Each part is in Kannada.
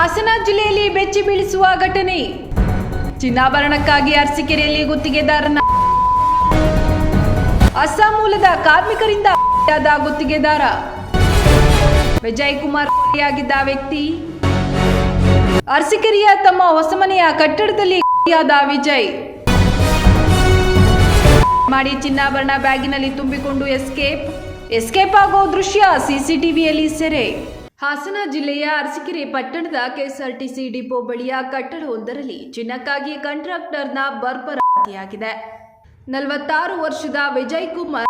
ಹಾಸನ ಜಿಲ್ಲೆಯಲ್ಲಿ ಬೆಚ್ಚಿ ಬೀಳಿಸುವ ಘಟನೆ. ಚಿನ್ನಾಭರಣಕ್ಕಾಗಿ ಅರಸಿಕೆರೆಯಲ್ಲಿ ಗುತ್ತಿಗೆದಾರನ ಅಸ್ಸಾಂ ಮೂಲದ ಕಾರ್ಮಿಕರಿಂದ ಗುತ್ತಿಗೆದಾರ. ವಿಜಯ್ ಕುಮಾರ್ ಆಗಿದ್ದ ವ್ಯಕ್ತಿ. ಅರಸಿಕೆರೆಯ ತಮ್ಮ ಹೊಸಮನೆಯ ಕಟ್ಟಡದಲ್ಲಿ ಆದ ವಿಜಯ್. ಮಾಡಿ ಚಿನ್ನಾಭರಣ ಬ್ಯಾಗಿನಲ್ಲಿ ತುಂಬಿಕೊಂಡು ಎಸ್ಕೇಪ್. ಎಸ್ಕೇಪ್ ಆಗೋ ದೃಶ್ಯ ಸಿಸಿಟಿವಿಯಲ್ಲಿ ಸೆರೆ. ಹಾಸನ ಜಿಲ್ಲೆಯ ಅರಸೀಕೆರೆ ಪಟ್ಟಣದ ಕೆಎಸ್ಆರ್ಟಿಸಿ ಡಿಪೋ ಬಳಿಯ ಕಟ್ಟಡವೊಂದರಲ್ಲಿ ಚಿನ್ನಕ್ಕಾಗಿ ಕಾಂಟ್ರಾಕ್ಟರ್ನ ಬರ್ಬರ ನಲವತ್ತಾರು ವರ್ಷದ ವಿಜಯ್ ಕುಮಾರ್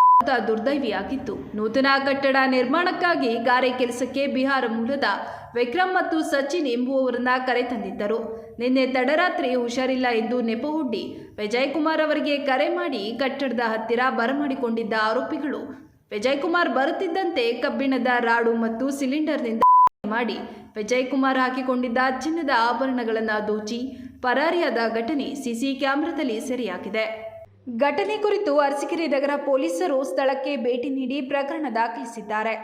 ದುರ್ದೈವಿಯಾಗಿತ್ತು ನೂತನ ಕಟ್ಟಡ ನಿರ್ಮಾಣಕ್ಕಾಗಿ ಗಾರೆ ಕೆಲಸಕ್ಕೆ ಬಿಹಾರ ಮೂಲದ ವಿಕ್ರಮ್ ಮತ್ತು ಸಚಿನ್ ಎಂಬುವವರನ್ನ ಕರೆತಂದಿದ್ದರು ನಿನ್ನೆ ತಡರಾತ್ರಿ ಹುಷಾರಿಲ್ಲ ಎಂದು ನೆಪ ಹುಡ್ಡಿ ವಿಜಯ್ ಕುಮಾರ್ ಅವರಿಗೆ ಕರೆ ಮಾಡಿ ಕಟ್ಟಡದ ಹತ್ತಿರ ಬರಮಾಡಿಕೊಂಡಿದ್ದ ಆರೋಪಿಗಳು ವಿಜಯ್ ಕುಮಾರ್ ಬರುತ್ತಿದ್ದಂತೆ ಕಬ್ಬಿಣದ ರಾಡು ಮತ್ತು ಸಿಲಿಂಡರ್ನಿಂದ ಮಾಡಿ ವಿಜಯ್ ಕುಮಾರ್ ಹಾಕಿಕೊಂಡಿದ್ದ ಚಿನ್ನದ ಆಭರಣಗಳನ್ನು ದೋಚಿ ಪರಾರಿಯಾದ ಘಟನೆ ಸಿಸಿ ಕ್ಯಾಮೆರಾದಲ್ಲಿ ಸೆರೆಯಾಗಿದೆ. ಘಟನೆ ಕುರಿತು ಅರಸೀಕೆರೆ ನಗರ ಪೊಲೀಸರು ಸ್ಥಳಕ್ಕೆ ಭೇಟಿ ನೀಡಿ ಪ್ರಕರಣ ದಾಖಲಿಸಿದ್ದಾರೆ.